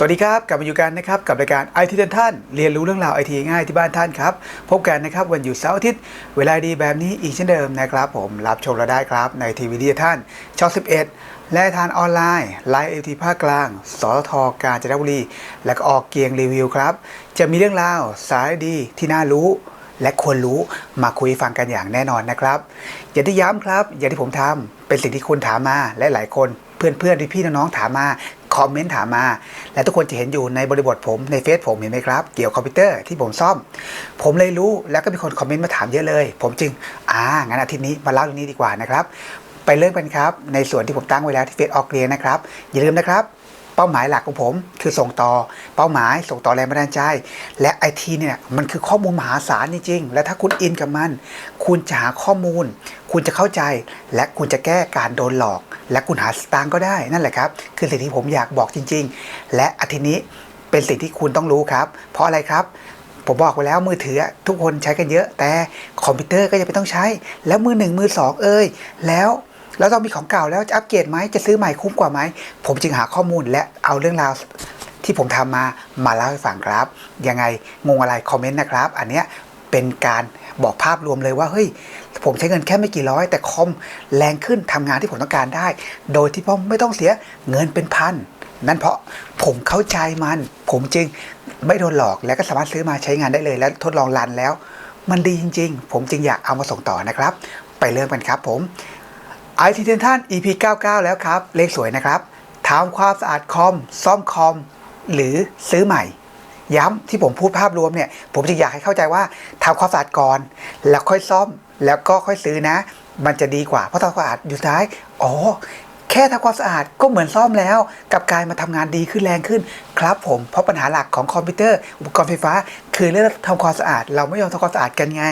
สวัสดีครับ กลับมาอยู่กันนะครับกับรายการไอทีท่าน เรียนรู้เรื่องราวไอทีง่ายที่บ้านท่านครับ พบกันนะครับวันหยุดเสาร์อาทิตย์เวลาดีแบบนี้อีกเช่นเดิมนะครับ ผมรับชมเราได้ครับในทีวีดีท่านช่อง 11 และทานออนไลน์ไลน์เอทีภาคกลาง สททกาญจนบุรี และก็ออกเกียงรีวิวครับ จะมีเรื่องราวสาระดีที่น่ารู้และควรรู้มาคุยฟังกันอย่างแน่นอนนะครับ อย่างที่ย้ำครับ อย่างที่ผมทำเป็นสิ่งที่คุณถามมาและหลายคนเพื่อนเพื่อนพี่พี่ๆน้องๆถามมา คอมเมนต์ถามมา และทุกคนจะเห็นอยู่ในบริบทผมในเฟซผมเห็นไหมครับ เกี่ยวกับคอมพิวเตอร์ที่ผมซ่อม ผมเลยรู้แล้วก็มีคนคอมเมนต์มาถามเยอะเลย ผมจึงอ่างั้นอาทิตย์นี้มาเล่าเรื่องนี้ดีกว่านะครับ ไปเริ่มกันครับในส่วนที่ผมตั้งไว้แล้วที่เฟซออกเรียนนะครับอย่าลืมนะครับ เป้าหมายหลักของผม คือส่งต่อเป้าหมายส่งต่อแรงบันดาลใจ และไอทีเนี่ยมันคือข้อมูลมหาศาลจริงๆและถ้าคุณอินกับมัน คุณจะหาข้อมูล คุณจะเข้าใจ และคุณจะแก้การโดนหลอก และคุณหาสตางค์ก็ได้นั่นแหละครับคือสิ่งที่ผมอยากบอกจริง ๆ และอาทิตย์นี้เป็นสิ่งที่คุณต้องรู้ครับ เพราะอะไรครับผมบอกไปแล้วมือถือทุกคนใช้กันเยอะ แต่คอมพิวเตอร์ก็ยังไม่ต้องใช้ แล้วมือหนึ่งมือสองเอ้ยแล้ว แล้วต้องมีของเก่าแล้วจะอัปเกรดไหมจะซื้อใหม่คุ้มกว่าไหม ผมจึงหาข้อมูลและเอาเรื่องราวที่ผมทำมามาเล่าให้ฟังครับ ยังไงงงอะไรคอมเมนต์นะครับ อันเนี้ยเป็นการบอกภาพรวมเลยว่าเฮ้ยผมใช้เงินแค่ไม่กี่ร้อย แต่คอมแรงขึ้นทำงานที่ผมต้องการได้ โดยที่ผมไม่ต้องเสียเงินเป็นพันนั่นเพราะผมเข้าใจมัน ผมจึงไม่โดนหลอกแล้วก็สามารถซื้อมาใช้งานได้เลย แล้วทดลองรันแล้ว มันดีจริง ๆ ผมจึงอยากเอามาส่งต่อนะครับ ไปเริ่มกันครับผม ไอทีเทนท่าน EP 99 แล้วครับ เลขสวยนะครับทำความสะอาดคอม ซ่อมคอม หรือซื้อใหม่ ย้ำที่ผมพูดภาพรวมเนี่ย ผมจะอยากให้เข้าใจว่าทำความสะอาดก่อน แล้วค่อยซ่อม แล้วก็ค่อยซื้อนะ มันจะดีกว่า เพราะทำความสะอาดอยู่ท้าย อ๋อ แค่ทำความสะอาดก็เหมือนซ่อมแล้ว กับการมาทำงานดีขึ้นแรงขึ้น ครับผม เพราะปัญหาหลักของคอมพิวเตอร์ อุปกรณ์ไฟฟ้า คือเรื่องทำความสะอาด เราไม่ยอมทำความสะอาดกันไง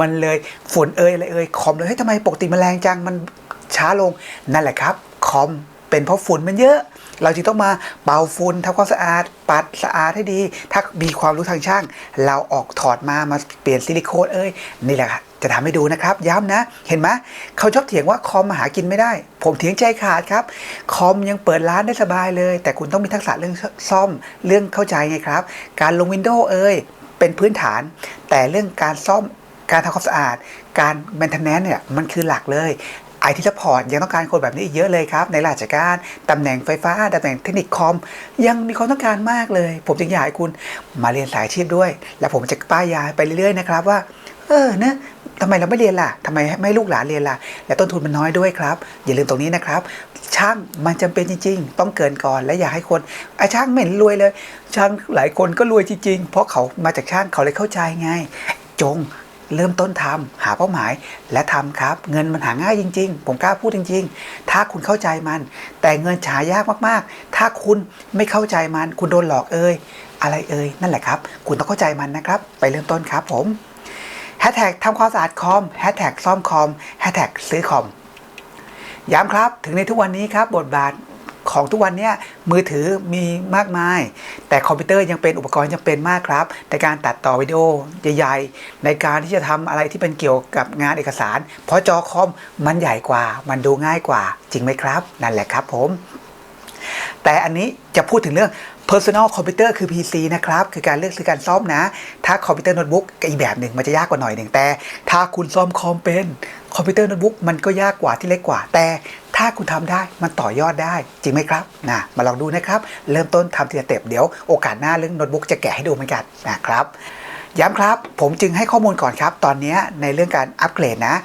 มันเลยฝุ่นเอ่ยอะไรเอ่ยคอมเลยเฮ้ยทำไมปกติมันแรงจัง มัน ช้าลงนั่นแหละครับคอมเป็นเพราะฝุ่นมันเยอะ เราจึงต้องมาเป่าฝุ่นทำความสะอาด ปัดสะอาดให้ดี ถ้ามีความรู้ทางช่าง เราออกถอดมามาเปลี่ยนซิลิโคนเอ้ยนี่แหละค่ะจะทำให้ดูนะครับ ย้ำนะ เห็นไหมเขาชอบเถียงว่าคอมมาหากินไม่ได้ ผมเถียงใจขาดครับ คอมยังเปิดร้านได้สบายเลย แต่คุณต้องมีทักษะเรื่องซ่อมเรื่องเข้าใจไงครับ การลงวินโดว์เอ้ยเป็นพื้นฐาน แต่เรื่องการซ่อมการทำความสะอาด การ maintenance เนี่ยมันคือหลักเลย ไอทีซัพพอร์ตยังต้องการคนแบบนี้อีกเยอะเลยครับ ในราชการตำแหน่งไฟฟ้าตำแหน่งเทคนิคคอม ยังมีความต้องการมากเลย ผมจึงอยากให้คุณมาเรียนสายอาชีพด้วย และผมจะป้ายยาไปเรื่อยๆนะครับว่า เออเนะทำไมเราไม่เรียนล่ะทำไมไม่ลูกหลานเรียนล่ะ และต้นทุนมันน้อยด้วยครับ อย่าลืมตรงนี้นะครับ ช่างมันจำเป็นจริง ๆ ต้องเกินก่อน และอย่าให้คนไอ้ช่างไม่เห็นรวยเลย ช่างหลายคนก็รวยจริงๆ เพราะเขามาจากช่างเขาเลยเข้าใจไง จง เริ่มต้นทำหาเป้าหมายและทำครับ เงินมันหาง่ายจริง ๆ ผมกล้าพูดจริง ๆ ถ้าคุณเข้าใจมัน แต่เงินหายากมากๆ ถ้าคุณไม่เข้าใจมัน คุณโดนหลอกเอ่ยอะไรเอ่ยนั่นแหละครับ คุณต้องเข้าใจมันนะครับ ไปเริ่มต้นครับผมแฮชแท็กทำความสะอาดคอมแฮชแท็กซ่อมคอมแฮชแท็กซื้อคอมย้ำครับ ถึงในทุกวันนี้ครับบทบาท ของทุกวันนี้มือถือมีมากมาย แต่คอมพิวเตอร์ยังเป็นอุปกรณ์ยังเป็นมากครับ ในการตัดต่อวิดีโอใหญ่ๆ ในการที่จะทำอะไรที่เป็นเกี่ยวกับงานเอกสาร เพราะจอคอมมันใหญ่กว่า มันดูง่ายกว่า จริงไหมครับ นั่นแหละครับผม แต่อันนี้จะพูดถึงเรื่อง personal computer คือ PC นะครับ คือการเลือกซื้อการซ่อมนะ ถ้าคอมพิวเตอร์โน้ตบุ๊กก็อีกแบบหนึ่งมันจะยากกว่าหน่อยหนึ่งแต่ ถ้าคุณซ่อมคอมเป็นคอมพิวเตอร์โน้ตบุ๊กมันก็ยากกว่าที่เล็กกว่า แต่ ถ้าคุณทำได้มันต่อยอดได้จริงไหมครับนะมาลองดูนะครับ เริ่มต้นทำทีละสเต็ปเดี๋ยวโอกาสหน้าเรื่องโน้ตบุ๊กจะแกะให้ดูเหมือนกันนะครับย้ำครับ ผมจึงให้ข้อมูลก่อนครับ ตอนนี้ในเรื่องการอัปเกรดนะ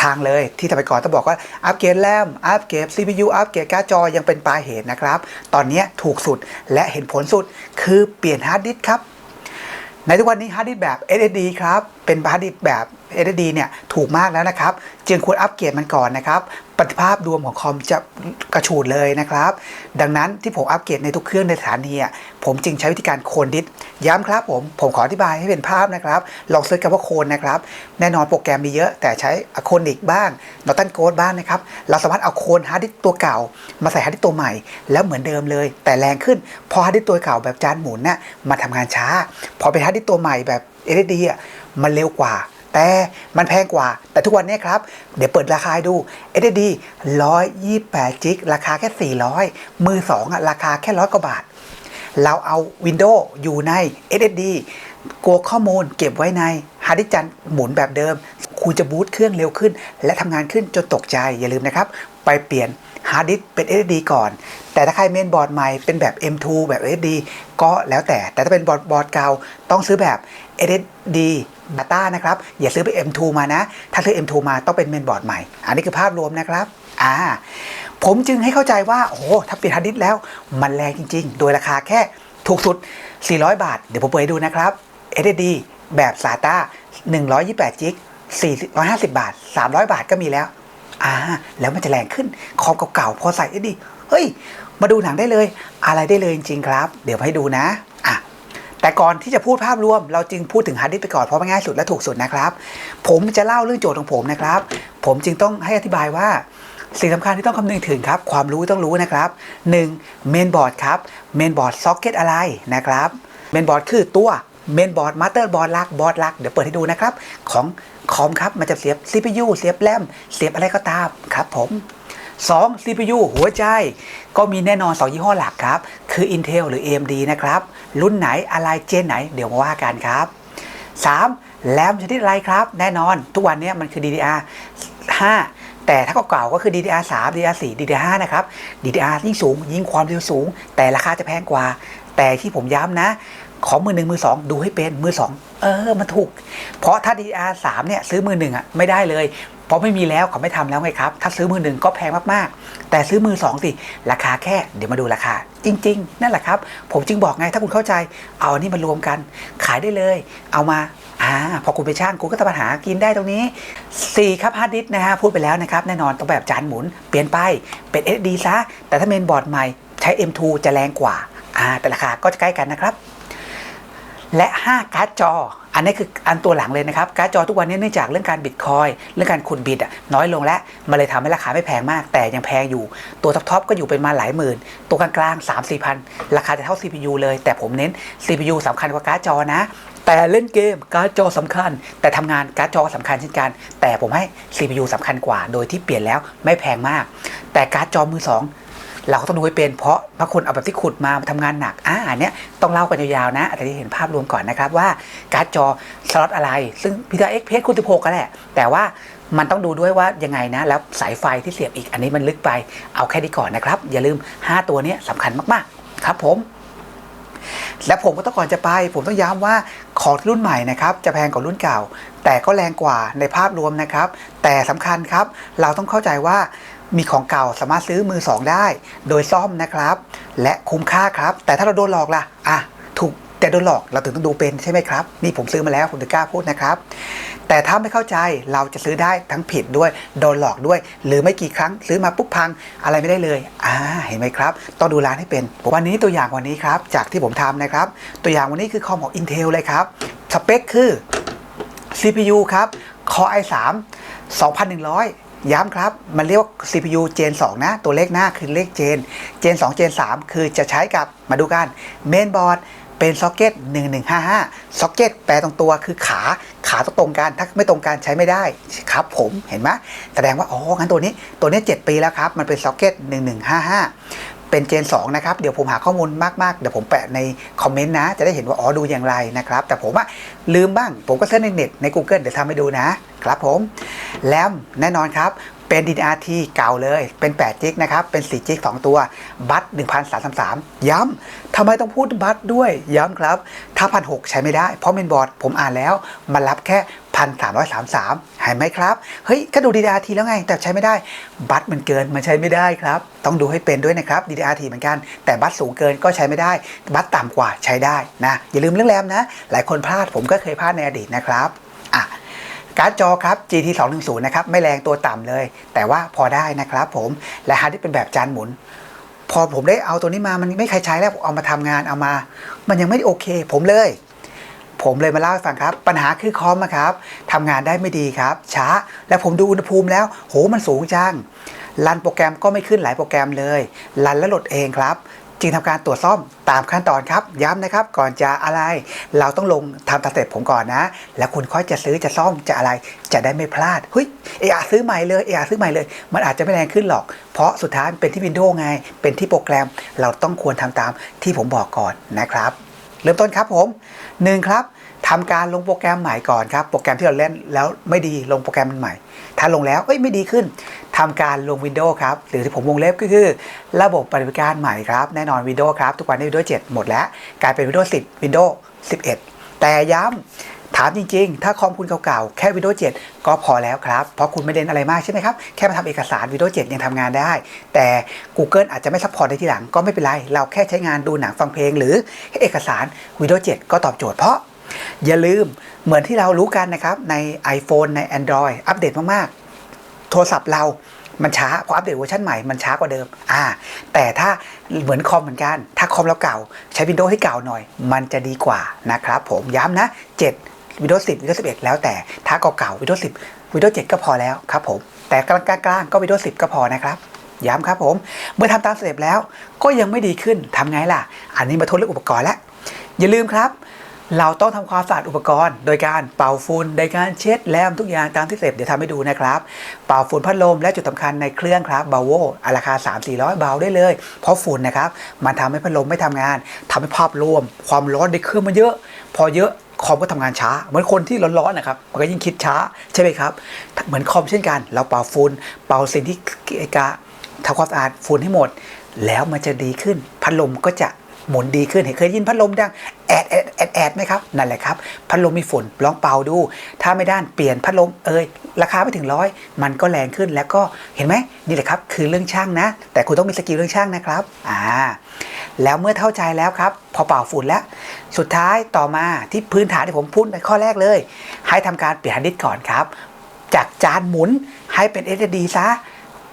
ทางเลยที่ทำไปก่อนต้องบอกว่าอัปเกรดแรมอัปเกรด CPU อัปเกรดการ์ดจอยังเป็นปลายเหตุนะครับ ตอนนี้ถูกสุดและเห็นผลสุดคือเปลี่ยนฮาร์ดดิสครับ ในทุกวันนี้ฮาร์ดดิสแบบ SSD ครับ เป็นฮาร์ดดิสแบบ SSD เนี่ยถูกมากแล้วนะครับ จึงควรอัปเกรดมันก่อนนะครับประสิภาพรวมของคอมจะกระฉูดเลยนะครับ ดังนั้นที่ผมอัปเกรดในทุกเครื่องในสถานีผมจึงใช้วิธีการโคนดิสย้ำครับผมผมขออธิบายให้เป็นภาพนะครับ ลองเซิร์ชคำว่าโคนนะครับ แน่นอนโปรแกรมมีเยอะแต่ใช้อโคนิกบ้างนอตันโกดบ้างนะครับ เราสามารถเอาโคนฮาร์ดดิสตัวเก่า มาใส่ฮาร์ดดิสตัวใหม่ แล้วเหมือนเดิมเลย แต่แรงขึ้นพอฮาร์ดดิสตัวเก่าแบบจานหมุนน่ะมาทำงานช้า พอเป็นฮาร์ดดิสตัวใหม่แบบ SSD อะมันเร็วกว่า แต่มันแพงกว่า แต่ทุกวันนี้ครับ เดี๋ยวเปิดราคาให้ดู SSD 128จิกราคาแค่ 400 มือ2อะราคาแค่ร้อยกว่าบาท เราเอา Windows อยู่ใน SSD กลัวข้อมูลเก็บไว้ในฮาร์ดดิสจันหมุนแบบเดิม คุณจะบูตเครื่องเร็วขึ้น และทำงานขึ้นจนตกใจอย่าลืมนะครับ ไปเปลี่ยนฮาร์ดดิสเป็น SSD ก่อน แต่ถ้าใครเมนบอร์ดใหม่เป็นแบบ M2 แบบ SSD ก็แล้วแต่ แต่ถ้าเป็นบอร์ดบอร์ดเก่าต้องซื้อแบบ SSD Data นะครับ อย่าซื้อไป M2 มานะ ถ้าซื้อ M2 มาต้องเป็นเมนบอร์ดใหม่ อันนี้คือภาพรวมนะครับอ่าผมจึงให้เข้าใจว่าโอ้ถ้าเปลี่ยนฮาร์ดดิสแล้วมันแรงจริง ๆ โดยราคาแค่ถูกสุด 400 บาท เดี๋ยวผมเปิดดูนะครับ SSD แบบ SATA 128 g b 450 บาท 300 บาทก็มีแล้วอ่าแล้วมันจะแรงขึ้น คอมเก่าๆ พอใส่ SSD เฮ้ย มาดูหนังได้เลย อะไรได้เลยจริงๆครับ เดี๋ยวให้ดูนะอะ แต่ก่อนที่จะพูดภาพรวม เราจึงพูดถึงฮาร์ดดิสก์ไปก่อนเพราะมันง่ายสุดและถูกสุดนะครับ ผมจะเล่าเรื่องโจทย์ของผมนะครับ ผมจึงต้องให้อธิบายว่าสิ่งสำคัญที่ต้องคำนึงถึงครับ ความรู้ต้องรู้นะครับ 1. เมนบอร์ดครับเมนบอร์ดซ็อกเก็ตอะไรนะครับเมนบอร์ดคือตัวเมนบอร์ดมาสเตอร์บอร์ดลักบอร์ดลักเดี๋ยวเปิดให้ดูนะครับ ของคอมครับ มันจะเสียบ CPU เสียบแรมเสียบอะไรก็ตามครับผม 2. CPU หัวใจ ก็มีแน่นอน 2 ยี่ห้อหลักครับ คือ Intel หรือ AMD นะครับ รุ่นไหนอะไรเจนไหน เดี๋ยวมาว่ากันครับ 3. แรมชนิดอะไรครับ แน่นอน ทุกวันนี้มันคือ DDR 5 แต่ถ้าเก่าๆก็คือ DDR 3 DDR 4 DDR 5นะครับ DDR ยิ่งสูง ยิ่งความเร็วสูง แต่ราคาจะแพงกว่า แต่ที่ผมย้ำนะ ของมือหนึ่งมือสองดูให้เป็นมือสอง เออมันถูก เพราะถ้า DDR 3เนี่ยซื้อมือหนึ่งอะไม่ได้เลย เพราะไม่มีแล้วเขาไม่ทำแล้วไงครับ ถ้าซื้อมือหนึ่งก็แพงมากๆ แต่ซื้อมือสองสิราคาแค่เดี๋ยวมาดูราคา จริง ๆ นั่นแหละครับ ผมจึงบอกไงถ้าคุณเข้าใจ เอาอันนี้มารวมกัน ขายได้เลย เอามาอ่าพอคุณไปช่างคุณก็ทำปัญหากินได้ตรงนี้ 4 ครับฮาร์ดดิสนะฮะพูดไปแล้วนะครับแน่นอนต้องแบบจานหมุนเปลี่ยนไปเป็น SD ซะแต่ถ้าเมนบอร์ดใหม่ใช้ M2 จะแรงกว่าอ่าแต่ราคาก็จะใกล้กันนะครับ และ 5 การ์ดจอ อันนี้คืออันตัวหลังเลยนะครับ การ์ดจอทุกวันนี้เนื่องจากเรื่องการบิตคอยเรื่องการขุดบิตน้อยลงแล้วมันเลยทำให้ราคาไม่แพงมาก แต่ยังแพงอยู่ ตัวท็อปๆก็อยู่เป็นมาหลายหมื่น ตัวกลางๆ3 4พันราคาจะเท่า CPU เลย แต่ผมเน้น CPU สำคัญกว่าการ์ดจอนะ แต่เล่นเกมการ์ดจอสำคัญ แต่ทำงานการ์ดจอสำคัญเช่นกัน แต่ผมให้ CPU สำคัญกว่า โดยที่เปลี่ยนแล้วไม่แพงมาก แต่การ์ดจอมือสอง เราก็ต้องดูให้เป็นเพราะบางคนเอาแบบที่ขุดมาทำงานหนักอ่าอันเนี้ยต้องเล่ากันยาวๆนะแต่ที่เห็นภาพรวมก่อนนะครับว่าการ์ดจอสล็อตอะไร ซึ่งพีทาเอ็กเพสคุณสิบหกก็แหละ แต่ว่ามันต้องดูด้วยว่ายังไงนะ แล้วสายไฟที่เสียบอีกอันนี้มันลึกไปเอาแค่นี้ก่อนนะครับ อย่าลืม 5 ตัวนี้ยสำคัญมากๆ ครับผมและผมก็ต้องก่อนจะไป ผมต้องย้ำว่าของรุ่นใหม่นะครับจะแพงกว่ารุ่นเก่า แต่ก็แรงกว่าในภาพรวมนะครับ แต่สำคัญครับ เราต้องเข้าใจว่า มีของเก่าสามารถซื้อมือสองได้ โดยซ่อมนะครับ และคุ้มค่าครับ แต่ถ้าเราโดนหลอกล่ะอะถูกแต่โดนหลอกเราถึงต้องดูเป็นใช่ไหมครับ นี่ผมซื้อมาแล้วผมถึงกล้าพูดนะครับ แต่ถ้าไม่เข้าใจเราจะซื้อได้ทั้งผิดด้วยโดนหลอกด้วย หรือไม่กี่ครั้งซื้อมาปุ๊บพังอะไรไม่ได้เลยอ่าเห็นไหมครับ ต้องดูร้านให้เป็น วันนี้ตัวอย่างวันนี้ครับ จากที่ผมทำนะครับ ตัวอย่างวันนี้คือคอมของ Intel เลยครับสเปคคือ CPU ครับ Core i3 2100 ย้ำครับ มันเรียกว่า CPU Gen 2 นะ ตัวเลขหน้าคือเลข Gen Gen 2 Gen 3 คือจะใช้กับมาดูกัน Mainboard เป็นซ็อกเก็ต1155ซ็อกเก็ตแปลตรงตัวคือขาขาต้องตรงกันถ้าไม่ตรงกันใช้ไม่ได้ครับผมเห็นไหมแสดงว่า อ๋อ งั้นตัวนี้ตัวนี้ 7 ปีแล้วครับ มันเป็นซ็อกเก็ต1155 เป็นเจน2นะครับ เดี๋ยวผมหาข้อมูลมาก ๆ เดี๋ยวผมแปะในคอมเมนต์นะ จะได้เห็นว่า อ๋อ ดูอย่างไรนะครับ แต่ผมอะลืมบ้างผมก็เซิร์ชในเน็ตใน Google เดี๋ยวทำให้ดูนะ ครับผมแรมแน่นอนครับเป็น DDR-T เก่าเลย เป็น8จิกนะครับ เป็น4จิก2ตัว บัต1333 ย้ำ ทำไมต้องพูดบัตด้วย ย้ำครับ ถ้าพันหใช้ไม่ได้ เพราะเมนบอร์ดผมอ่านแล้ว มันรับแค่ 1,333เห็นไหมครับ เฮ้ย ก็ดู DDR-T แล้วไง แต่ใช้ไม่ได้ บัตมันเกิน มันใช้ไม่ได้ครับ ต้องดูให้เป็นด้วยนะครับ DDR-T เหมือนกัน แต่บัตสูงเกินก็ใช้ไม่ได้ บัตต่ำกว่าใช้ได้นะ อย่าลืมเรื่องแรมนะ หลายคนพลาด ผมก็เคยพลาดในอดีตนะครับ อะ การ์ดจอครับ GT 2 1 0นะครับไม่แรงตัวต่ำเลย แต่ว่าพอได้นะครับผมและฮาร์ดดิสเป็นแบบจานหมุน พอผมได้เอาตัวนี้มามันไม่ใครใช้แล้วผมเอามาทำงานเอามา มันยังไม่โอเค ผมเลย ผมเลยมาเล่าให้ฟังครับ ปัญหาคือคอมครับทำงานได้ไม่ดีครับ ช้า แล้วผมดูอุณหภูมิแล้ว โหมันสูงจังรันโปรแกรมก็ไม่ขึ้นหลายโปรแกรมเลย รันแล้วโหลดเองครับ จึงทำการตรวจซ่อมตามขั้นตอนครับ ย้ำนะครับก่อนจะอะไร เราต้องลงทำตามสเต็ปผมก่อนนะ แล้วคุณค่อยจะซื้อจะซ่อมจะอะไรจะได้ไม่พลาดเฮ้ยเออซื้อใหม่เลยเออซื้อใหม่เลย มันอาจจะไม่แรงขึ้นหรอก เพราะสุดท้ายเป็นที่วินโดว์ไง เป็นที่โปรแกรมเราต้องควรทำตามที่ผมบอกก่อนนะครับ เริ่มต้นครับผมหนึ่งครับทำการลงโปรแกรมใหม่ก่อนครับ โปรแกรมที่เราเล่นแล้วไม่ดีลงโปรแกรมมันใหม่ ถ้าลงแล้วเอ้ยไม่ดีขึ้นทำการลง Windows ครับ หรือที่ผมวงเล็บก็คือ ระบบปฏิบัติการใหม่ครับ แน่นอน Windows ครับ ทุกวันนี้ Windows 7 หมดแล้ว กลายเป็น Windows 10 Windows 11 แต่ย้ำถามจริงๆ ถ้าคอมคุณเก่าๆ แค่ Windows 7 ก็พอแล้วครับ เพราะคุณไม่เด่นอะไรมากใช่ไหมครับ แค่มาทำเอกสาร Windows 7 ยังทำงานได้ แต่ Google อาจจะไม่ซัพพอร์ตได้ทีหลังก็ไม่เป็นไร เราแค่ใช้งานดูหนังฟังเพลง หรือเอกสาร Windows 7 ก็ตอบโจทย์เพราะ อย่าลืมเหมือนที่เรารู้กันนะครับ ใน iPhone ใน Android อัปเดตมาก ๆ โทรศัพท์เรามันช้าพออัปเดตเวอร์ชันใหม่มันช้ากว่าเดิม อ่า แต่ถ้าเหมือนคอมเหมือนกัน ถ้าคอมเราเก่า ใช้ Windows ที่เก่าหน่อย มันจะดีกว่านะครับผมย้ำนะ 7 Windows 10 Windows 11 แล้วแต่ถ้าเก่าๆ Windows 10 Windows 7 ก็พอแล้วครับผม แต่กลางๆก็ Windows 10 ก็พอนะครับย้ำครับผม เมื่อทำตามสเต็ปแล้วก็ยังไม่ดีขึ้นทำไงล่ะ อันนี้มาทษเรื่องอุปกรณ์แล้วอย่าลืมครับ เราต้องทำความสะอาดอุปกรณ์ โดยการเป่าฝุ่นโดยการเช็ดแลมทุกอย่างตามที่เสร็จเดี๋ยวทำให้ดูนะครับ เป่าฝุ่นพัดลมและจุดสำคัญในเครื่องครับเบาโวอราคา 3 4 0 0 เบาได้เลย เพราะฝุ่นนะครับมันทำให้พัดลมไม่ทำงานทำให้ภาพรวม ความร้อนในเครื่องมันเยอะ พอเยอะคอมก็ทำงานช้า เหมือนคนที่ร้อนๆนะครับมันก็ยิ่งคิดช้าใช่ไหมครับ เหมือนคอมเช่นกัน เราเป่าฝุ่นเป่าสิ่งที่เกะกะทำความสะอาดฝุ่นให้หมด แล้วมันจะดีขึ้นพัดลมก็จะ หมุนดีขึ้นเห็นเคยยินพัดลมดังแอดแอดแอดแอดไหมครับนั่นแหละครับ พัดลมมีฝุ่นลองเป่าดู ถ้าไม่ด้านเปลี่ยนพัดลมเอยราคาไม่ถึงร้อยมันก็แรงขึ้นแล้วก็เห็นไหมนี่แหละครับคือเรื่องช่างนะ แต่คุณต้องมีสกิลเรื่องช่างนะครับอ่าแล้วเมื่อเข้าใจแล้วครับ พอเป่าฝุ่นแล้ว สุดท้ายต่อมาที่พื้นฐานที่ผมพูดในข้อแรกเลย ให้ทำการเปลี่ยนฮาร์ดดิสก์ก่อนครับ จากจานหมุนให้เป็น SSD ซะ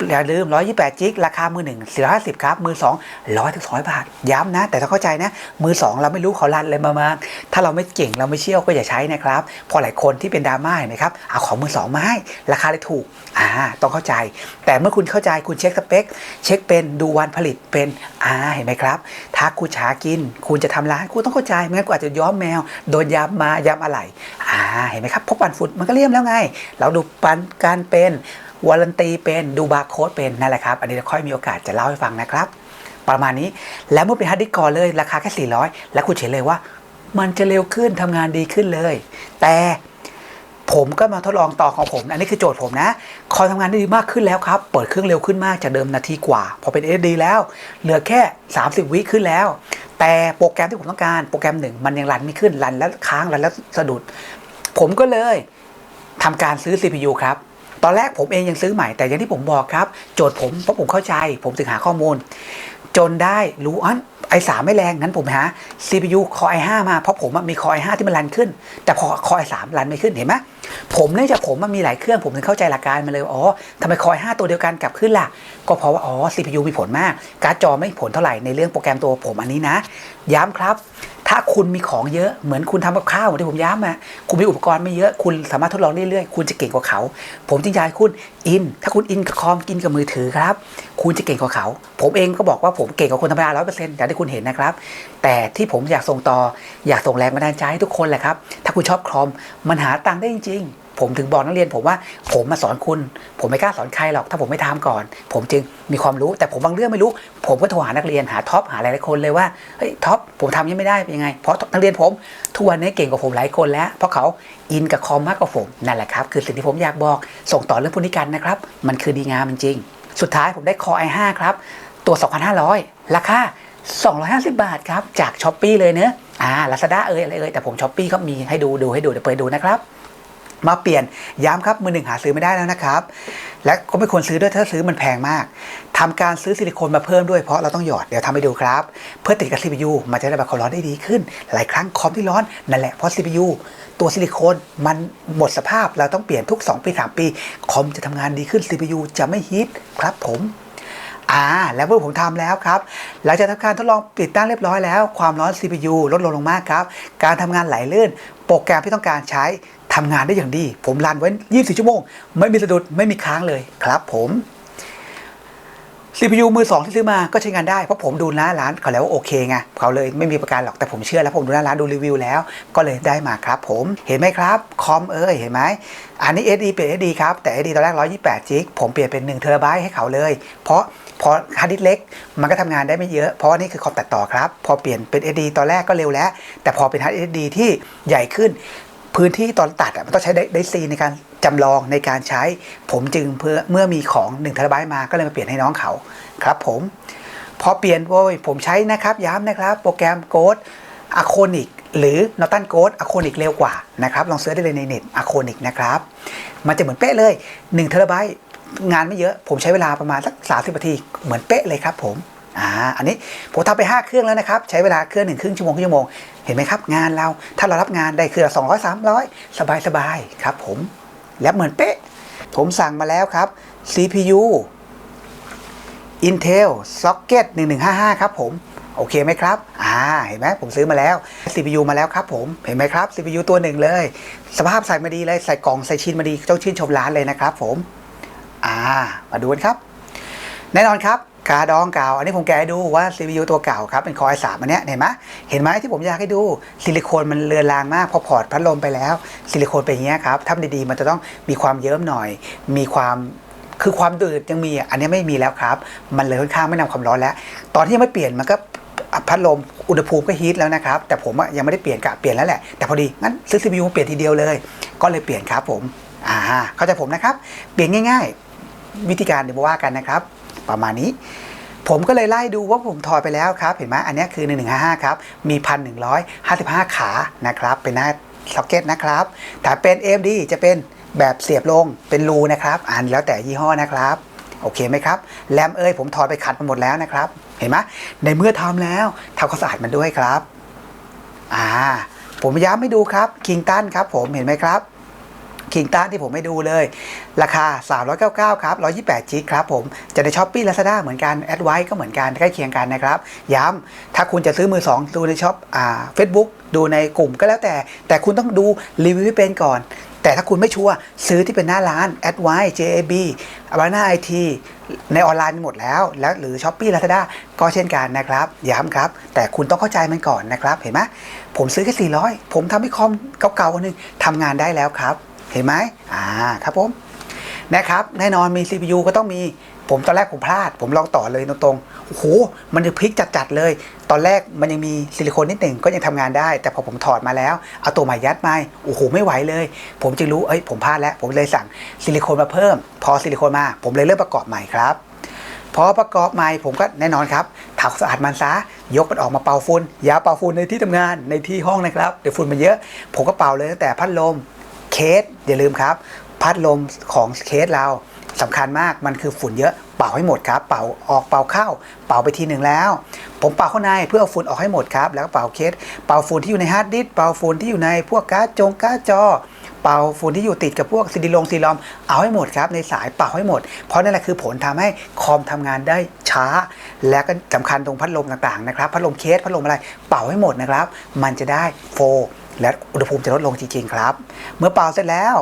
อย่าลืม 128 จิก ราคามือหนึ่ง450 ครับ มือสองร้อยถึงสองบาท ย้ำนะ แต่ต้องเข้าใจนะ มือสองเราไม่รู้เขารันเลยมามากถ้าเราไม่เก่งเราไม่เชี่ยวก็อย่าใช้นะครับ พอหลายคนที่เป็นดราม่าเห็นไหมครับ เอาของมือสองมาให้ ราคาเลยถูก อ่า ต้องเข้าใจ แต่เมื่อคุณเข้าใจคุณเช็คสเปค เช็คเป็น ดูวันผลิตเป็น อ่า เห็นไหมครับ ถ้าคุณชากิน คุณจะทำร้านคุณต้องเข้าใจไม่งั้นคุณอาจจะย้อมแมว โดนย้ำมาย้ำอะไร อ่า เห็นไหมครับพบปันฝุ่นมันก็เลี่ยมแล้วไง เราดูปันการเป็น วารันตีเป็นดูบาร์โค้ดเป็นนั่นแหละครับ อันนี้เราค่อยมีโอกาสจะเล่าให้ฟังนะครับ ประมาณนี้แล้วเมื่อเป็นฮาร์ดดิสก์ก่อนเลยราคาแค่ 400 แล้วคุณเห็นเลยว่า มันจะเร็วขึ้นทำงานดีขึ้นเลย แต่ผมก็มาทดลองต่อของผม อันนี้คือโจทย์ผมนะ คอมทำงานได้ดีมากขึ้นแล้วครับ เปิดเครื่องเร็วขึ้นมากจากเดิมนาทีกว่า พอเป็น SD แล้ว เหลือแค่ 30 วิขึ้นแล้ว แต่โปรแกรมที่ผมต้องการโปรแกรมหนึ่งมันยังรันไม่ขึ้น รันแล้วค้าง รันแล้วสะดุด ผมก็เลยทำการซื้อ CPU ครับ ตอนแรกผมเองยังซื้อใหม่แต่อย่างที่ผมบอกครับ โจทย์ผมเพราะผมเข้าใจ ผมถึงหาข้อมูล จนได้รู้อันไอสามไม่แรงงั้นผมหา CPU Core i5 มาเพราะผมมี Core i5 ที่มันรันขึ้น แต่พอ Core i3 รันไม่ขึ้นเห็นไหมผมเนื่องจากผมมันมีหลายเครื่องผมถึงเข้าใจหลักการมาเลยว่าอ๋อทำไม Core i5 ตัวเดียวกันกลับขึ้นล่ะ ก็เพราะว่าอ๋อ CPU มีผลมาก การ์ดจอไม่ผลเท่าไหร่ในเรื่องโปรแกรมตัวผมอันนี้นะ ย้ำครับ ถ้าคุณมีของเยอะเหมือนคุณทำกับข้าวเหมือนที่ผมย้ำมาคุณมีอุปกรณ์ไม่เยอะคุณสามารถทดลองเรื่อยๆ คุณจะเก่งกว่าเขา ผมจึงยายคุณอิน ถ้าคุณอินกับคอมกินกับมือถือครับ คุณจะเก่งกว่าเขา ผมเองก็บอกว่าผมเก่งกว่าคนธรรมดาร้อยเปอร์เซ็นต์อย่างที่คุณเห็นนะครับ แต่ที่ผมอยากส่งต่ออยากส่งแรงบันดาลใจให้ทุกคนแหละครับ ถ้าคุณชอบคอมมันหาตังค์ได้จริง ๆ ผมถึงบอกนักเรียน ผมว่าผมมาสอนคุณ ผมไม่กล้าสอนใครหรอก ถ้าผมไม่ทำก่อน ผมจึงมีความรู้ แต่ผมบางเรื่องไม่รู้ ผมก็โทรหานักเรียนหาท็อปหาหลายๆคนเลยว่าเฮ้ยท็อปผมทำยังไม่ได้เป็นยังไง เพราะนักเรียนผมทุกวันนี้เก่งกว่าผมหลายคนแล้ว เพราะเขาอินกับคอมมากกว่าผมนั่นแหละครับคือสิ่งที่ผมอยากบอกส่งต่อเรื่องพวกนี้กันนะครับ มันคือดีงามจริงสุดท้ายผมได้คอ i5 ครับ ตัว 2,500 ราคา 250 บาทครับ จากช้อปปีเลยเนอะอ่าลาซาด้าเอ่ยอะไรเอ่ยแต่ผมช้อปปี้เขามีให้ดูดูให้ดูเดี๋ยวเปิดดูนะครับ มาเปลี่ยนย้ำครับมือหนึ่งหาซื้อไม่ได้แล้วนะครับ และก็ไม่ควรซื้อด้วยถ้าซื้อมันแพงมากทำการซื้อซิลิโคนมาเพิ่มด้วยเพราะเราต้องหยอดเดี๋ยวทำให้ดูครับ เพื่อติดกับ CPU มันจะได้แบบความร้อนได้ดีขึ้น หลายครั้งคอมที่ร้อนนั่นแหละเพราะ CPU ตัวซิลิโคนมันหมดสภาพเราต้องเปลี่ยนทุก 2 ปี 3 ปี คอมจะทำงานดีขึ้น CPU จะไม่ฮีทครับผมอ่าแล้วเมื่อผมทำแล้วครับ หลังจากทำการทดลองติดตั้งเรียบร้อยแล้ว ความร้อน CPU ลดลงลงมากครับ การทำงานไหลลื่น โปรแกรมที่ต้องการใช้ ทำงานได้อย่างดี ผมรันไว้ 24 ชั่วโมง ไม่มีสะดุดไม่มีค้างเลยครับผม CPU มือสองที่ซื้อมาก็ใช้งานได้ เพราะผมดูหน้าร้านเขาแล้วว่าโอเคไงเขาเลยไม่มีประกันหรอกแต่ผมเชื่อแล้วผมดูหน้าร้านดูรีวิวแล้ว ก็เลยได้มาครับผมเห็นไหมครับคอมเอ้ยเห็นไหมอันนี้ SD เปลี่ยน SD ครับ แต่ SD ตอนแรก 128 จิกผมเปลี่ยนเป็น1เทราไบต์ให้เขาเลย เพราะพอฮาร์ดดิสเล็ก มันก็ทำงานได้ไม่เยอะ เพราะว่านี่คือคอมตัดต่อครับ พอเปลี่ยนเป็น SD ตอนแรกก็เร็วแล้ว แต่พอเป็นฮาร์ด SD ที่ใหญ่ขึ้น พื้นที่ตอนตัดอะมันต้องใช้ไดซีในการจำลองในการใช้ผมจึงเพื่อเมื่อมีของ1เทราไบต์มาก็เลยมาเปลี่ยนให้น้องเขาครับผมพอเปลี่ยนโอ้ยผมใช้นะครับย้ำนะครับ โปรแกรมโกดอะโคนิกหรือนอตันโกดอะโคนิกเร็วกว่านะครับลองเสิร์ชได้เลยในเน็ตอะโคนิกนะครับมันจะเหมือนเป๊ะเลย1เทราไบต์งานไม่เยอะ ผมใช้เวลาประมาณสัก30นาทีเหมือนเป๊ะเลยครับผมอ่าอันนี้ผมทำไป 5 เครื่องแล้วนะครับ ใช้เวลาเครื่องหนึ่งครึ่งชั่วโมงครึ่งชั่วโมง เห็นไหมครับ งานเราถ้าเรารับงานได้ครื่องสองร้อยสามร้อยสบายสบายๆครับผม แล้วเหมือนเป๊ะ ผมสั่งมาแล้วครับ CPU Intel Socket 1155 ครับผมโอเคไหมครับ อ่า เห็นไหมผมซื้อมาแล้ว CPU มาแล้วครับผม เห็นไหมครับ CPU ตัวหนึ่งเลย สภาพใส่มาดีเลย ใส่กล่องใส่ชิ้นมาดี ต้องชื่นชมร้านเลยนะครับผม อ่า มาดูกันครับ แน่นอนครับ กาดองเก่า อันนี้ผมแกให้ดูว่า CPU ตัวเก่าครับ เป็นคอยสามอันเนี้ยเห็นไหมเห็นไหมที่ผมอยากให้ดูซิลิโคนมันเลือนลางมาก พอพอร์ตพัดลมไปแล้ว ซิลิโคนเป็นอย่างเงี้ยครับทำดีๆ มันจะต้องมีความเยิ้มหน่อย มีความคือความดืดยังมีอันนี้ไม่มีแล้วครับ มันเลยค่อนข้างไม่นำความร้อนแล้ว ตอนที่ยังไม่เปลี่ยนมันก็พัดลมอุณหภูมิก็ฮีทแล้วนะครับ แต่ผมยังไม่ได้เปลี่ยนกะเปลี่ยนแล้วแหละ แต่พอดีงั้นซื้อ CPU เปลี่ยนทีเดียวเลย ก็เลยเปลี่ยนครับผมอ่าเข้าใจผมนะครับ เปลี่ยนง่าย ๆ วิธีการเดี๋ยวมาว่ากันนะครับ ประมาณนี้ ผมก็เลยไล่ดูว่าผมถอดไปแล้วครับ เห็นไหมอันนี้คือ 1155 ครับ มี 1,155 ขานะครับ เป็นหน้าซ็อกเก็ตนะครับถ้าเป็น AMD จะเป็นแบบเสียบลงเป็นรูนะครับอ่านแล้วแต่ยี่ห้อนะครับโอเคไหมครับแรมเอ้ยผมถอดไปขัดมาหมดแล้วนะครับ เห็นไหมในเมื่อทำแล้วทำความสะอาดมันด้วยครับ อ่า ผมย้ำให้ดูครับคิงตันครับ ผมเห็นไหมครับ คิงตันที่ผมไม่ดูเลย ราคา 399 ครับ 128จิกครับผมจะในช้อปปี้ลาซาด้าเหมือนกันแอดไว้ก็เหมือนกันใกล้เคียงกันนะครับ ย้ำถ้าคุณจะซื้อมือ 2 ดูในช็อปอ่าเฟซบุ๊กดูในกลุ่มก็แล้วแต่ แต่คุณต้องดูรีวิวให้เป็นก่อน แต่ถ้าคุณไม่ชัวร์ซื้อที่เป็นหน้าร้าน a d w i JAB อ v a n a IT ในออนไลน์หมดแล้ว แล้วหรือ s h อ p e e Lazada ก็เช่นกันนะครับ ย้ำครับ แต่คุณต้องเข้าใจมันก่อนนะครับ เห็นไหมผมซื้อแค่ 400 ผมทำให้คอมเก่าๆวันนึงทำงานได้แล้วครับ เห็นไหมอ่าครับผมนะครับแน่นอนมี CPU ก็ต้องมีผมตอนแรกผมพลาด ผมลองต่อเลยตรงๆโอ้โหมันจะพลิกจัดๆเลย ตอนแรกมันยังมีซิลิโคนนิดหนึ่งก็ยังทำงานได้ แต่พอผมถอดมาแล้ว เอาตัวใหม่ยัดมาโอ้โหไม่ไหวเลย ผมจึงรู้เอ้ยผมพลาดแล้ว ผมเลยสั่งซิลิโคนมาเพิ่ม พอซิลิโคนมา ผมเลยเริ่มประกอบใหม่ครับพอประกอบใหม่ผมก็แน่นอนครับทำความสะอาดมันซะยกมันออกมาเป่าฝุ่นอย่าเป่าฝุ่นในที่ทำงานในที่ห้องนะครับเดี๋ยวฝุ่นมันเยอะ ผมก็เป่าเลยตั้งแต่พัดลม เคสอย่าลืมครับ พัดลมของเคสเราสำคัญมากมันคือฝุ่นเยอะเป่าให้หมดครับ เป่าออกเป่าเข้า เป่าไปทีหนึ่งแล้ว ผมเป่าข้างในเพื่อเอาฝุ่นออกให้หมดครับ แล้วก็เป่าเคส เป่าฝุ่นที่อยู่ในฮาร์ดดิสเป่าฝุ่นที่อยู่ในพวกการ์ดจงการ์ดจอ เป่าฝุ่นที่อยู่ติดกับพวกซีดีลงซีลอมเอาให้หมดครับในสายเป่าให้หมด เพราะนั่นแหละคือผลทำให้คอมทำงานได้ช้า และก็สำคัญตรงพัดลมต่างๆนะครับ พัดลมเคสพัดลมอะไรเป่าให้หมดนะครับ มันจะได้โฟ และอุณหภูมิจะลดลงจริงๆครับ เมื่อเป่าเสร็จแล้ว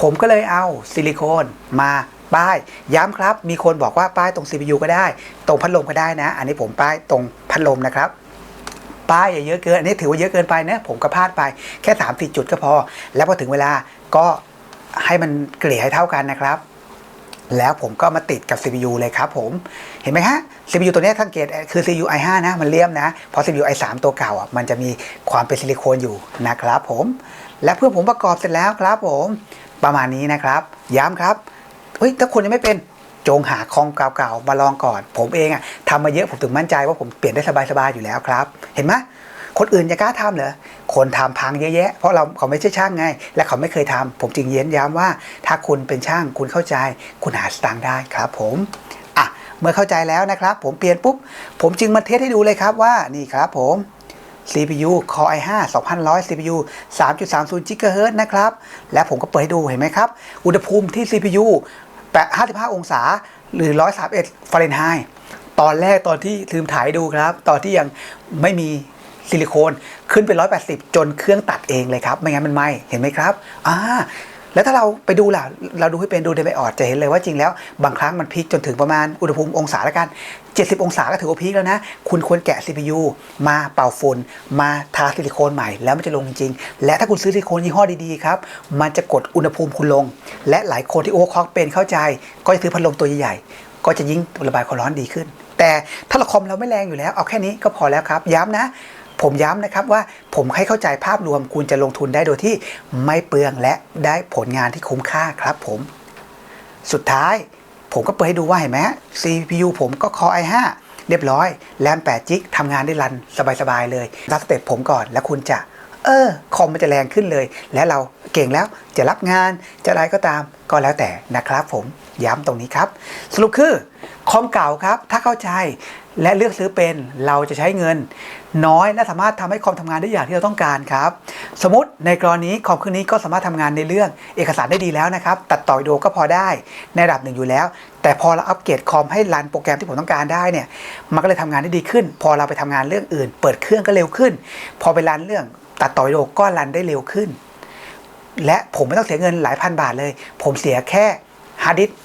ผมก็เลยเอาซิลิโคนมาป้ายย้ำครับ มีคนบอกว่าป้ายตรง CPU ก็ได้ ตรงพัดลมก็ได้นะ อันนี้ผมป้ายตรงพัดลมนะครับ ป้ายอย่าเยอะเกิน อันนี้ถือว่าเยอะเกินไปนะ ผมก็พลาดไปแค่3ามสี่จุดก็พอ แล้วพอถึงเวลาก็ให้มันเกลี่ยให้เท่ากันนะครับ แล้วผมก็มาติดกับ CPU เลยครับผม เห็นไหมฮะ CPU ตัวนี้สังเกตคือ CPU i5 นะ มันเลี่ยมนะ เพราะ CPU i3 ตัวเก่าอะ มันจะมีความเป็นซิลิโคนอยู่นะครับผม และเพื่อผมประกอบเสร็จแล้วครับผม ประมาณนี้นะครับ ย้ำครับ เฮ้ย ถ้าคุณยังไม่เป็น จงหาคอมเก่าๆ มาลองก่อน ผมเองอะทำมาเยอะ ผมถึงมั่นใจว่าผมเปลี่ยนได้สบายๆ อยู่แล้วครับ เห็นไหมคนอื่นจะกล้าทำเหรอ คนทำพังเยอะแยะ เพราะเราเขาไม่ใช่ช่างไง และเขาไม่เคยทำผมจึงเย้นย้ำว่า ถ้าคุณเป็นช่างคุณเข้าใจ คุณหาสตางค์ได้ครับผมอะเมื่อเข้าใจแล้วนะครับ ผมเปลี่ยนปุ๊บ ผมจึงมาเทสให้ดูเลยครับว่านี่ครับผม CPU Core i5 2100 CPU 3.30 GHz นะครับ และผมก็เปิดให้ดูเห็นไหมครับ อุณหภูมิที่ CPU 55 องศาหรือ 131ฟาเรนไฮต์ตอนแรกตอนที่ลืมถ่ายดูครับ ตอนที่ยังไม่มี ซิลิโคนขึ้นเป็น 180 จนเครื่องตัดเองเลยครับ ไม่งั้นมันไหมเห็นไหมครับอ่าแล้วถ้าเราไปดูล่ะ เราดูให้เป็นดูในไบออดจะเห็นเลยว่าจริงแล้ว บางครั้งมันพีคจนถึงประมาณอุณหภูมิองศาละกัน 70 องศาก็ถือว่าพีคแล้วนะ คุณควรแกะ CPU มาเป่าฝุ่นมาทาซิลิโคนใหม่ แล้วมันจะลงจริงๆและถ้าคุณซื้อซิลิโคนยี่ห้อดีๆครับ มันจะกดอุณหภูมิคุณลง และหลายคนที่โอเวอร์คล็อกเป็นเข้าใจ ก็จะซื้อพัดลมตัวใหญ่ๆก็จะยิ่งระบายความร้อนดีขึ้น แต่ถ้าเราคอมเราไม่แรงอยู่แล้วเอาแค่นี้ก็พอแล้วครับย้ำนะ ผมย้ำนะครับว่าผมให้เข้าใจภาพรวมคุณจะลงทุนได้โดยที่ไม่เปลืองและได้ผลงานที่คุ้มค่าครับผม สุดท้ายผมก็เปิดให้ดูว่าเห็นไหม CPU ผมก็ Core i5 เรียบร้อย แรม8จิกทำงานได้รันสบายๆเลยรับสเต็ปผมก่อนแล้วคุณจะ เออ คอมมันจะแรงขึ้นเลย และเราเก่งแล้วจะรับงานจะอะไรก็ตามก็แล้วแต่นะครับผมย้ำตรงนี้ครับ สรุปคือคอมเก่าครับ ถ้าเข้าใจ และเลือกซื้อเป็นเราจะใช้เงิน น้อยและสามารถทำให้คอมทำงานได้อย่างที่เราต้องการครับ สมมติในกรณีคอมเครื่องนี้ก็สามารถทำงานในเรื่องเอกสารได้ดีแล้วนะครับ ตัดต่อวิดีโอก็พอได้ในระดับหนึ่งอยู่แล้ว แต่พอเราอัปเกรดคอมให้รันโปรแกรมที่ผมต้องการได้เนี่ยมันก็เลยทำงานได้ดีขึ้น พอเราไปทำงานเรื่องอื่น เปิดเครื่องก็เร็วขึ้น พอไปรันเรื่อง ตัดต่อวิดีโอก็รันได้เร็วขึ้น และผมไม่ต้องเสียเงินหลายพันบาทเลย ผมเสียแค่ฮาร์ดดิสก์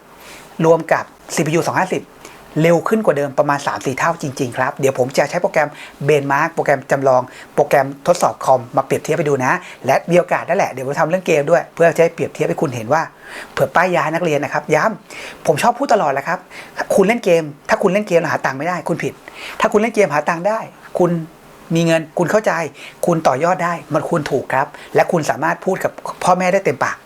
400 รวมกับ CPU 250 เร็วขึ้นกว่าเดิมประมาณ 3-4 เท่าจริง ๆ ครับ เดี๋ยวผมจะใช้โปรแกรมเบนมาร์กโปรแกรมจำลอง โปรแกรมทดสอบคอมมาเปรียบเทียบไปดูนะ และมีโอกาสนั่นแหละ เดี๋ยวผมทำเรื่องเกมด้วย เพื่อจะให้เปรียบเทียบให้คุณเห็นว่าเผื่อป้ายยานักเรียนนะครับย้ำผมชอบพูดตลอดแหละครับ คุณเล่นเกม ถ้าคุณเล่นเกมหาตังค์ไม่ได้ คุณผิด ถ้าคุณเล่นเกมหาตังค์ได้ คุณมีเงินคุณเข้าใจ คุณต่อยอดได้มันคุณถูกครับ และคุณสามารถพูดกับพ่อแม่ได้เต็มปาก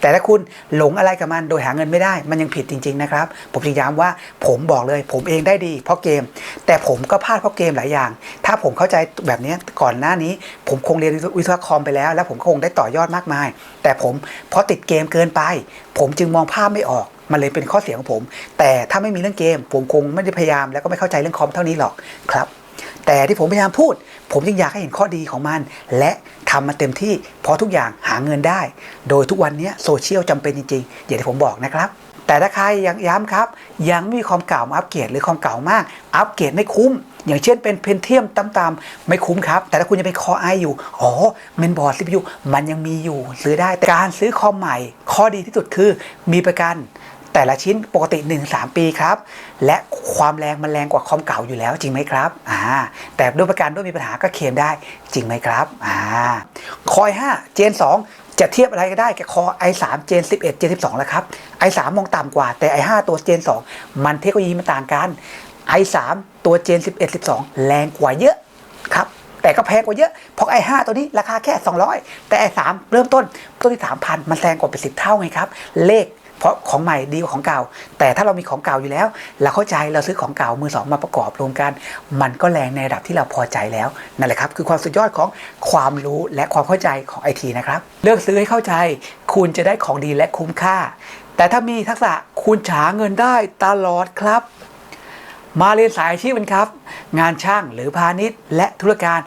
แต่ถ้าคุณหลงอะไรกับมันโดยหาเงินไม่ได้ มันยังผิดจริง ๆ นะครับ ผมจึงย้ำว่าผมบอกเลย ผมเองได้ดี เพราะเกม แต่ผมก็พลาดเพราะเกมหลายอย่าง ถ้าผมเข้าใจแบบนี้ก่อนหน้านี้ ผมคงเรียนวิศวะคอมไปแล้ว แล้วผมคงได้ต่อยอดมากมาย แต่ผมเพราะติดเกมเกินไป ผมจึงมองภาพไม่ออกมันเลยเป็นข้อเสียของผม แต่ถ้าไม่มีเรื่องเกม ผมคงไม่ได้พยายาม แล้วก็ไม่เข้าใจเรื่องคอมเท่านี้หรอกครับ แต่ที่ผมพยายามพูด ผมจึงอยากให้เห็นข้อดีของมัน และ ทำมาเต็มที่เพราะทุกอย่างหาเงินได้ โดยทุกวันนี้โซเชียลจำเป็นจริงๆ อย่างที่ผมบอกนะครับ แต่ถ้าใครยังย้ำครับ ยังไม่มีความเก่ามาอัปเกรดหรือความเก่ามาก อัปเกรดไม่คุ้ม อย่างเช่นเป็นเพนเทียมตามๆไม่คุ้มครับ แต่ถ้าคุณยังเป็นคอไออยู่ อ๋อเมนบอร์ดซีพียูมันยังมีอยู่ซื้อได้แต่การซื้อคอมใหม่ ข้อดีที่สุดคือมีประกัน แต่ละชิ้นปกติ 1-3 ปีครับ และความแรงมันแรงกว่าคอมเก่าอยู่แล้วจริงไหมครับอ่าแต่ด้วยประกันด้วยมีปัญหาก็เคลมได้จริงไหมครับอ่าคอย 5 เจน 2จะเทียบอะไรก็ได้กับคอ i3 เจน11เจน12 แล้วครับ i3 มองต่ำกว่า แต่ i5 ตัวเจน2มันเทคโนโลยีมันต่างกัน i3 ตัวเจน11 12 แรงกว่าเยอะครับ แต่ก็แพงกว่าเยอะ เพราะ i5 ตัวนี้ราคาแค่ 200 แต่ i3 เริ่มต้นต้นที่ 3,000 มันแรงกว่าเป็น10 เท่าไงครับ เลข เพราะของใหม่ดีกว่าของเก่า แต่ถ้าเรามีของเก่าอยู่แล้ว เราเข้าใจเราซื้อของเก่ามือสองมาประกอบรวมกัน มันก็แรงในระดับที่เราพอใจแล้วนั่นแหละครับคือความสุดยอดของความรู้และความเข้าใจของไอทีนะครับเลือกซื้อให้เข้าใจ คุณจะได้ของดีและคุ้มค่า แต่ถ้ามีทักษะคุณหาเงินได้ตลอดครับ มาเรียนสายอาชีพกันครับ งานช่างหรือพาณิชย์ และธุรการ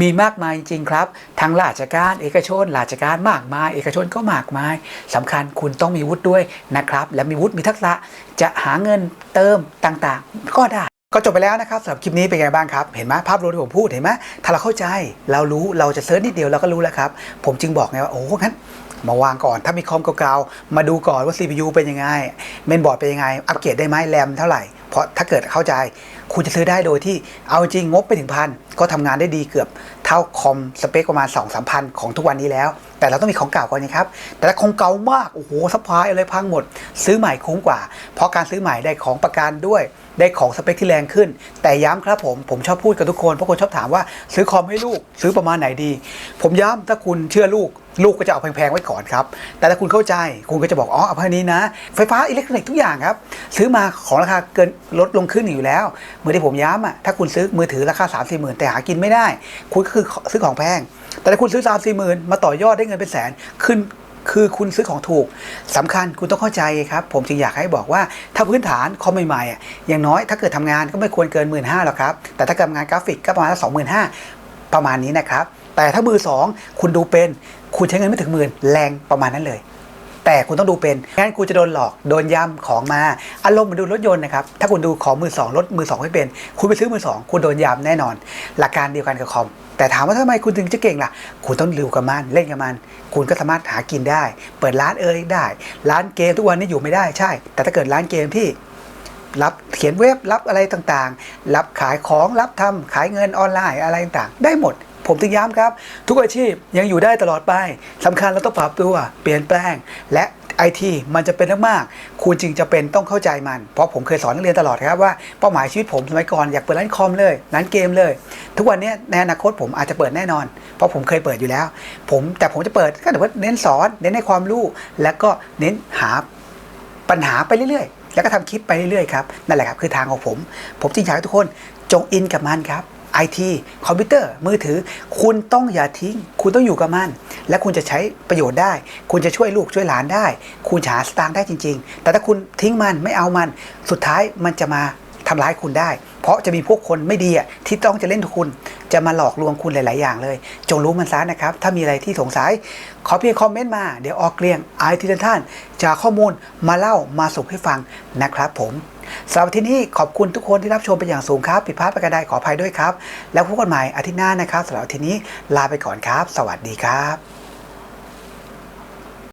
มีมากมายจริงครับ ทั้งราชการ เอกชนราชการมากมาย เอกชนก็มากมายสำคัญคุณต้องมีวุฒิด้วยนะครับ และมีวุฒิมีทักษะจะหาเงินเติมต่างๆ ก็ได้ก็จบไปแล้วนะครับสำหรับคลิปนี้เป็นไงบ้างครับ เห็นไหมภาพรวมที่ผมพูดเห็นไหมถ้าเราเข้าใจ เรารู้เราจะเซิร์ชนิดเดียวเราก็รู้แล้วครับ ผมจึงบอกไงว่าโอ้งั้น มาวางก่อน ถ้ามีคอมเก่าๆมาดูก่อนว่า CPU เป็นยังไงเมนบอร์ดเป็นยังไง อัปเกรดได้ไหมแรมเท่าไหร่ เพราะถ้าเกิดเข้าใจ คุณจะซื้อได้โดยที่เอาจริงงบไปถึงพันก็ทำงานได้ดีเกือบ เท่าคอมสเปคประมาณ2 3พันของทุกวันนี้แล้ว แต่เราต้องมีของเก่าก่อนนะครับ แต่ถ้าของเก่ามากโอ้โหสปายอะไรพังหมด ซื้อใหม่คุ้มกว่า เพราะการซื้อใหม่ได้ของประกันด้วย ได้ของสเปคที่แรงขึ้น แต่ย้ำครับผมผมชอบพูดกับทุกคนเพราะคนชอบถามว่าซื้อคอมให้ลูกซื้อประมาณไหนดี ผมย้ำถ้าคุณเชื่อลูกลูกก็จะเอาแพงๆไว้ก่อนครับ แต่ถ้าคุณเข้าใจ คุณก็จะบอก อ๋อ เอาเท่านี้นะ ไฟฟ้าอิเล็กทรอนิกส์ทุกอย่างครับ ซื้อมาของราคาเกินลดลงขึ้นอยู่แล้ว เหมือนที่ผมย้ำอะ ถ้าคุณซื้อมือถือราคา3 4หมื่นแต่หากินไม่ได้ คุณก็คือซื้อของแพง แต่ถ้าคุณซื้อสามสี่หมื่นมาต่อยอดได้เงินเป็นแสนขึ้นคือคุณซื้อของถูกสำคัญคุณต้องเข้าใจครับ ผมจึงอยากให้บอกว่าถ้าพื้นฐานคอมใหม่ๆอะอย่างน้อยถ้าเกิดทำงานก็ไม่ควรเกินหมื่นหรอกครับ แต่ถ้าทำงานกราฟิกก็ประมาณสองหมื่นห้าประมาณนี้นะครับ แต่ถ้ามือสองคุณดูเป็น คุณใช้เงินไม่ถึงหมื่นแรงประมาณนั้นเลย แต่คุณต้องดูเป็นงั้นคุณจะโดนหลอกโดนย้ำของมาอารมณ์เหมือนดูรถยนต์นะครับถ้าคุณดูของมือสองรถมือสองไม่เป็น คุณไปซื้อมือสองคุณโดนย้ำแน่นอน หลักการเดียวกันกับคอมแต่ถามว่าทำไมคุณถึงจะเก่งล่ะ คุณต้องริวกับมันเล่นกับมัน คุณก็สามารถหากินได้ เปิดร้านเอ่ยได้ ร้านเกมทุกวันนี้อยู่ไม่ได้ใช่ แต่ถ้าเกิดร้านเกมที่รับเขียนเว็บรับอะไรต่างๆ รับขายของรับทำขายเงินออนไลน์อะไรต่างๆ ได้หมด ผมถึงย้ำครับ ทุกอาชีพยังอยู่ได้ตลอดไปสำคัญเราต้องปรับตัวเปลี่ยนแปลง และไอทีมันจะเป็นมากๆคุณจึงจะเป็นต้องเข้าใจมัน เพราะผมเคยสอนนักเรียนตลอดครับว่าเป้าหมายชีวิตผมสมัยก่อนอยากเปิดร้านคอมเลยร้านเกมเลย ทุกวันนี้ในอนาคตผมอาจจะเปิดแน่นอน เพราะผมเคยเปิดอยู่แล้ว ผมแต่ผมจะเปิดก็แต่ว่าเน้นสอนเน้นให้ความรู้แล้วก็เน้นหาปัญหาไปเรื่อยๆ แล้วก็ทำคลิปไปเรื่อยๆครับนั่นแหละครับคือทางของผม ผมจึงอยากให้ทุกคนจงอินกับมันครับ ไอทีคอมพิวเตอร์มือถือ คุณต้องอย่าทิ้ง คุณต้องอยู่กับมัน และคุณจะใช้ประโยชน์ได้ คุณจะช่วยลูกช่วยหลานได้ คุณหาสตางค์ได้จริง ๆ แต่ถ้าคุณทิ้งมันไม่เอามัน สุดท้ายมันจะมาทำร้ายคุณได้ เพราะจะมีพวกคนไม่ดีที่ต้องจะเล่นคุณ จะมาหลอกลวงคุณหลาย ๆ อย่างเลย จงรู้มันซะนะครับ ถ้ามีอะไรที่สงสัย ขอเพียงคอมเมนต์มา เดี๋ยวออกเกลียงไอทีท่านจะข้อมูลมาเล่ามาส่งให้ฟังนะครับผม สำหรับที่นี้ขอบคุณทุกคนที่รับชมเป็นอย่างสูงครับ ผิดพลาดประการใดขออภัยด้วยครับ แล้วพบกันใหม่อาทิตย์หน้านะครับสำหรับที่นี้ลาไปก่อนครับ สวัสดีครับ